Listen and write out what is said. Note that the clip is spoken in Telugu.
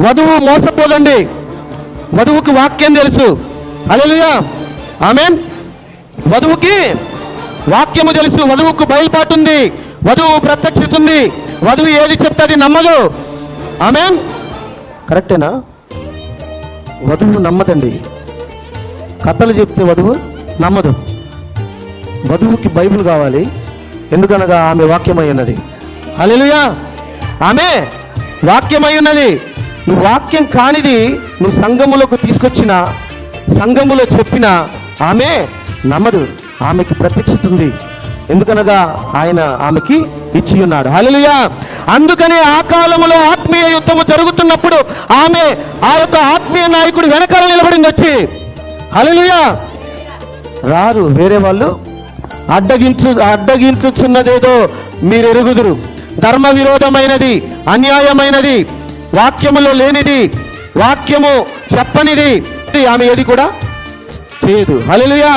వధువు మోసపోదండి. వధువుకి వాక్యం తెలుసు. అలెలుగా ఆమెన్. వధువుకి వాక్యము తెలుసు. వధువుకు బయలుపాటుంది. వధువు ప్రత్యక్షిస్తుంది. వధువు ఏది చెప్తుంది నమ్మదు. ఆమెన్. కరెక్టేనా? వధువు నమ్మదండి. కథలు చెప్తే వధువు నమ్మదు. వధువుకి బైబిల్ కావాలి. ఎందుకనగా ఆమె వాక్యమై ఉన్నది. అలెలుయా ఆమె వాక్యమై ఉన్నది. నువ్వు వాక్యం కానిది నువ్వు సంఘములోకి తీసుకొచ్చిన సంఘములో చెప్పిన ఆమె నమ్మదు. ఆమెకి ప్రత్యక్షత ఉంది. ఎందుకనగా ఆయన ఆమెకి ఇచ్చి ఉన్నాడు. హల్లెలూయా. అందుకనే ఆ కాలంలో ఆత్మీయ యుద్ధము జరుగుతున్నప్పుడు ఆమె ఆ యొక్క ఆత్మీయ నాయకుడు వెనకాల నిలబడింది వచ్చి హల్లెలూయా. రారు వేరే వాళ్ళు అడ్డగించు అడ్డగించుచున్నదేదో మీరు ఎరుగుదురు ధర్మ విరోధమైనది అన్యాయమైనది వాక్యములో లేనిది వాక్యము చెప్పనిది. ఆమె ఏది కూడా? చేయదు హల్లెలూయా.